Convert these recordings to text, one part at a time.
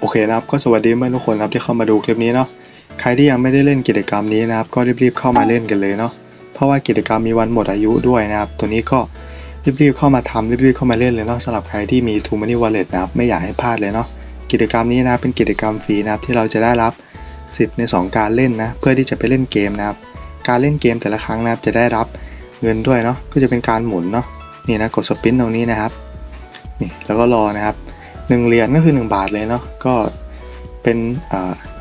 โอเคนะครับก็สวัสดีเพื่อนทุกคนครับที่เข้ามาดูคลิปนี้เนาะใครที่ยังไม่ได้เล่นกิจกรรมนี้นะครับ ก็รีบๆเข้ามาเล่นกันเลยเนาะเพราะว่ากิจกรรมมีวันหมดอายุด้วยนะครับ ตัวนี้ก็รีบๆเข้ามาทำรีบๆเข้ามาเล่นเลยเนาะสำหรับใครที่มี t ูมา n ี Wallet นะครับไม่อยากให้พลาดเลยเนาะกิจกรรมนี้นะเป็นกิจกรรมฟรีนะครับที่เราจะได้รับสิทธิ์ใน 2 การเล่นนะเพื่อที่จะไปเล่นเกมนะครับ การเล่นเกมแต่ละครั้งนะครับจะได้รับเงินด้วยเนาะก็จะเป็นการหมุนเนาะนี่นะกดสปินตรงนี้นะครับนี่แล้วก็รอนะครับ หนึ่งเหรียญก็คือ 1 บาทเลยเนาะก็เป็น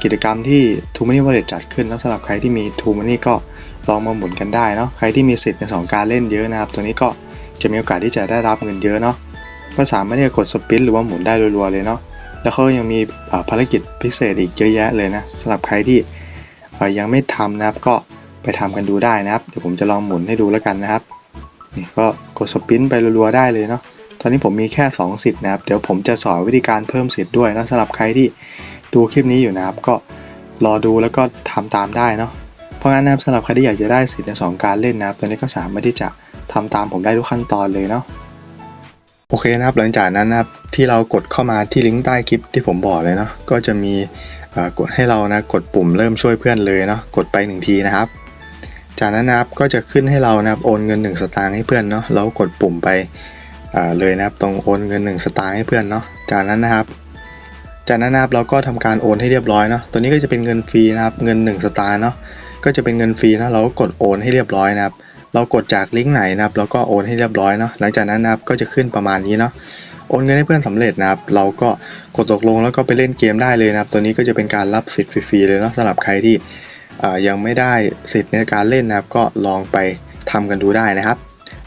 กิจกรรมที่ t ูมา n ี Wallet จัดขึ้นแล้วสำหรับใครที่มี t ูมา n ีก็ลองมาหมุนกันได้เนาะใครที่มีสิทธิ์ใน2การเล่นเยอะนะครับ ตัวนี้ก็จะมีโอกาสที่จะได้รับเงินเยอะเนาะก็สามารถที่จะกดสปินหรือว่าหมุนได้รัวๆเลยเนาะแล้วเขายังมีภารกิจพิเศษอีกเยอะแยะเลยนะสำหรับใครที่ยังไม่ทำนะครับก็ไปทำกันดูได้นะครับ เดี๋ยวผมจะลองหมุนให้ดูแล้วกันนะครับนี่ก็กดสปินไปรัวๆได้เลยเนาะ อนนี้ผมมีแค่ 2 สิทธิ์นะครับ เดี๋ยวผมจะสอนวิธีการเพิ่มสิทธิ์ด้วยนะสำหรับใครที่ดูคลิปนี้อยู่นะครับ ก็รอดูแล้วก็ทำตามได้เนาะ เพราะงั้นนะครับสำหรับใครที่อยากจะได้สิทธิ์ในสองการเล่นนะครับตัวนี้ก็สามารถที่จะทำตามผมได้ทุกขั้นตอนเลยเนาะ โอเคนะครับ หลังจากนั้นนะครับที่เรากดเข้ามาที่ลิงก์ใต้คลิปที่ผมบอกเลยเนาะ ก็จะมีเอ่อกดให้เรานะกดปุ่มเริ่มช่วยเพื่อนเลยเนาะ กดไปหนึ่งทีนะครับจากนั้นนะครับก็จะขึ้นให้เรานะครับโอนเงิน 1 สตางค์ให้เพื่อนเนาะแล้วกดปุ่มไป เลยนะครับตรงโอนเงิน1สตางค์ให้เพื่อนเนาะจากนั้นนะครับ จากนั้นนะครับเราก็ทำการโอนให้เรียบร้อยเนาะตัวนี้ก็จะเป็นเงินฟรีนะครับเงิน 1 สตางค์เนาะก็จะเป็นเงินฟรีนะเราก็กดโอนให้เรียบร้อยนะครับ เรากดจากลิงก์ไหนนะครับเราก็โอนให้เรียบร้อยเนาะหลังจากนั้นนะครับก็จะขึ้นประมาณนี้เนาะโอนเงินให้เพื่อนสำเร็จนะครับ เราก็กดตกลงแล้วก็ไปเล่นเกมได้เลยนะครับ ตัวนี้ก็จะเป็นการรับสิทธิ์ฟรีๆเลยเนาะสำหรับใครที่ยังไม่ได้สิทธิ์ในการเล่นนะครับ ก็ลองไปทำกันดูได้นะครับ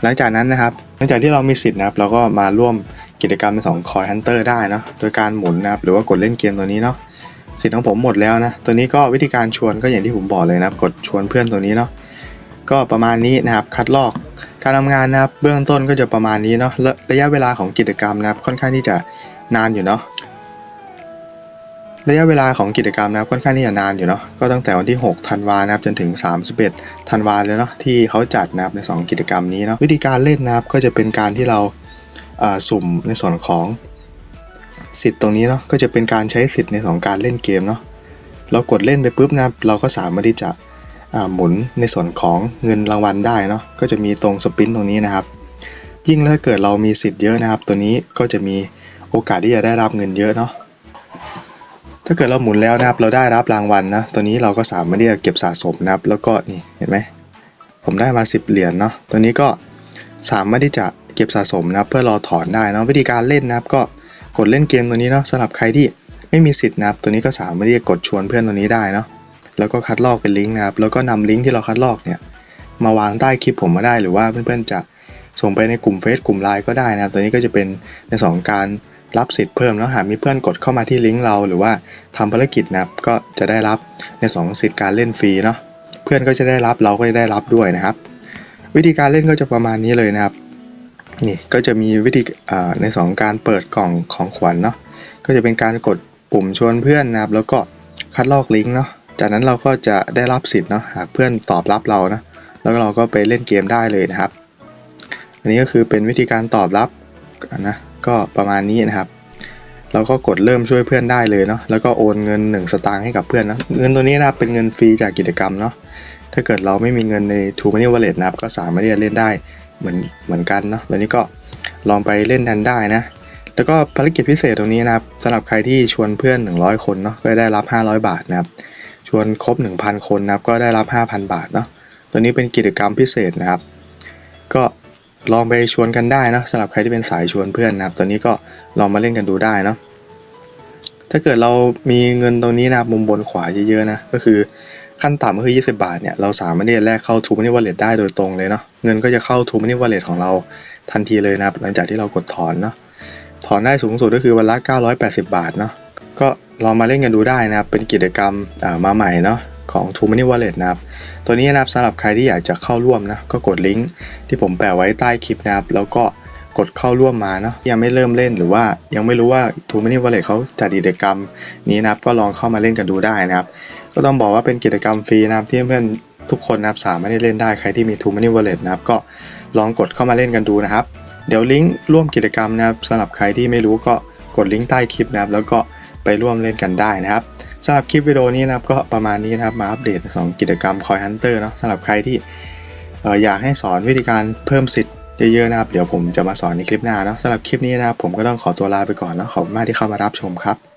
หลังจากนั้นนะครับ หลังจากที่เรามีสิทธิ์นะครับ เราก็มาร่วมกิจกรรมเป็นสองคอยฮันเตอร์ได้นะโดยการหมุนนะครับ หรือว่ากดเล่นเกมตัวนี้เนาะสิทธิ์ของผมหมดแล้วนะ ตัวนี้ก็วิธีการชวนก็อย่างที่ผมบอกเลยนะครับ กดชวนเพื่อนตัวนี้เนาะก็ประมาณนี้นะครับคัดลอกการทำงานนะครับเบื้องต้นก็จะประมาณนี้เนาะและระยะเวลาของกิจกรรมนะครับค่อนข้างที่จะนานอยู่เนาะ ระยะเวลาของกิจกรรมนะครับค่อนข้างที่จะนานอยู่เนาะก็ตั้งแต่วันที่6ธันวานะครับจนถึง 31ธันวาเลยเนาะที่เขาจัดนะครับใน 2 กิจกรรมนี้เนาะวิธีการเล่นนะครับก็จะเป็นการที่เราสุ่มในส่วนของสิทธิ์ตรงนี้เนาะก็จะเป็นการใช้สิทธิ์ในของการเล่นเกมเนาะเรากดเล่นไปปุ๊บนะครับเราก็สามารถที่จะหมุนในส่วนของเงินรางวัลได้เนาะก็จะมีตรงสปินตรงนี้นะครับ ยิ่งถ้าเกิดเรามีสิทธิ์เยอะนะครับ ตัวนี้ก็จะมีโอกาสที่จะได้รับเงินเยอะเนาะ ถ้าเกิดเราหมุนแล้วนะครับ เราได้รับรางวัลนะตัวนี้เราก็สามารถที่จะเก็บสะสมนะครับ แล้วก็นี่เห็นไหมผมได้มา 10 เหรียญเนาะตัวนี้ก็สามารถที่จะเก็บสะสมนะครับ เพื่อรอถอนได้นะวิธีการเล่นนะครับ ก็กดเล่นเกมตัวนี้เนาะสำหรับใครที่ไม่มีสิทธิ์นะครับ ตัวนี้ก็สามารถที่จะกดชวนเพื่อนตัวนี้ได้เนาะแล้วก็คัดลอกเป็นลิงก์นะครับ แล้วก็นำลิงก์ที่เราคัดลอกเนี่ย มาวางใต้คลิปผมมาได้หรือว่าเพื่อนๆจะส่งไปในกลุ่มเฟซกลุ่มไลน์ก็ได้นะครับ ตัวนี้ก็จะเป็นในสองการ รับสิทธิ์เพิ่มแล้วหากมีเพื่อนกดเข้ามาที่ลิงก์เรา หรือว่าทำภารกิจนะครับก็จะได้รับในสองสิทธิ์การเล่นฟรีเนาะเพื่อนก็จะได้รับเราก็จะได้รับด้วยนะครับ วิธีการเล่นก็จะประมาณนี้เลยนะครับนี่ก็จะมีวิธีในสองการเปิดกล่องของขวัญเนาะก็จะเป็นการกดปุ่มชวนเพื่อนนะครับแล้วก็คัดลอกลิงก์เนาะจากนั้นเราก็จะได้รับสิทธิ์เนาะหากเพื่อนตอบรับเรานะแล้วเราก็ไปเล่นเกมได้เลยนะครับ อันนี้ก็คือเป็นวิธีการตอบรับนะ ก็ประมาณนี้นะครับเราก็กดเริ่มช่วยเพื่อนได้เลยเนาะแล้วก็โอนเงิน 1 สตางค์ให้กับเพื่อนนะเงินตัวนี้นะครับเป็นเงินฟรีจากกิจกรรมเนาะถ้าเกิดเราไม่มีเงินใน t ู Money Wallet นะครับก็สามารถที่จะเล่นได้เหมือนเหมือนกันเนาะแล้วนี้ก็ลองไปเล่นกันได้นะแล้วก็ภารกิจพิเศษตรงนี้นะครับสำหรับใครที่ชวนเพื่อน 100 คนเนาะก็ได้รับ 500 บาทนะครับชวนครบ 1,000 คนนะครับก็ได้รับ 5,000 บาทเนาะตัวนี้เป็นกิจกรรมพิเศษนะครับ ลองไปชวนกันได้เนาะสำหรับใครที่เป็นสายชวนเพื่อนนะครับตัวนี้ก็ลองมาเล่นกันดูได้เนาะถ้าเกิดเรามีเงินตรงนี้นะมุมบนขวาเยอะๆนะก็คือขั้นต่ำก็คือ 20 บาทเนี่ยเราสามารถที่จะแลกเข้า t ู Money Wallet ได้โดยตรงเลยเนาะเงินก็จะเข้า t ู Money Wallet ของเราทันทีเลยนะครับหลังจากที่เรากดถอนเนาะถอนได้สูงสุดก็คือวันละ 980 บาทเนาะก็ลองมาเล่นกันดูได้นะครับเป็นกิจกรรมมาใหม่เนาะ ของ t ู Money Wallet นะครับ ตัวนี้นะครับสำหรับใครที่อยากจะเข้าร่วมนะก็กดลิงก์ที่ผมแปะไว้ใต้คลิปนะครับ แล้วก็กดเข้าร่วมมาเนาะยังไม่เริ่มเล่นหรือว่ายังไม่รู้ว่า t ู Money Wallet เขาจัดกิจกรรมนี้นะครับก็ลองเข้ามาเล่นกันดูได้นะครับ ก็ต้องบอกว่าเป็นกิจกรรมฟรีนะครับที่เพื่อนทุกคนนะครับสามารถได้เล่นได้ใครที่มี t ู Money Wallet นะครับก็ลองกดเข้ามาเล่นกันดูนะครับ เดี๋ยวลิงก์ร่วมกิจกรรมนะครับสำหรับใครที่ไม่รู้ก็กดลิงก์ใต้คลิปนะครับ แล้วก็ไปร่วมเล่นกันได้นะครับ สำหรับคลิปวิดีโอนี้นะครับก็ประมาณนี้นะครับมาอัปเดตสองกิจกรรมคอยฮันเตอร์เนาะสำหรับใครที่เอ่ออยากให้สอนวิธีการเพิ่มสิทธิ์เยอะๆนะครับ เดี๋ยวผมจะมาสอนในคลิปหน้าเนาะสำหรับคลิปนี้นะครับผมก็ต้องขอตัวลาไปก่อนเนาะขอบคุณมากที่เข้ามารับชมครับ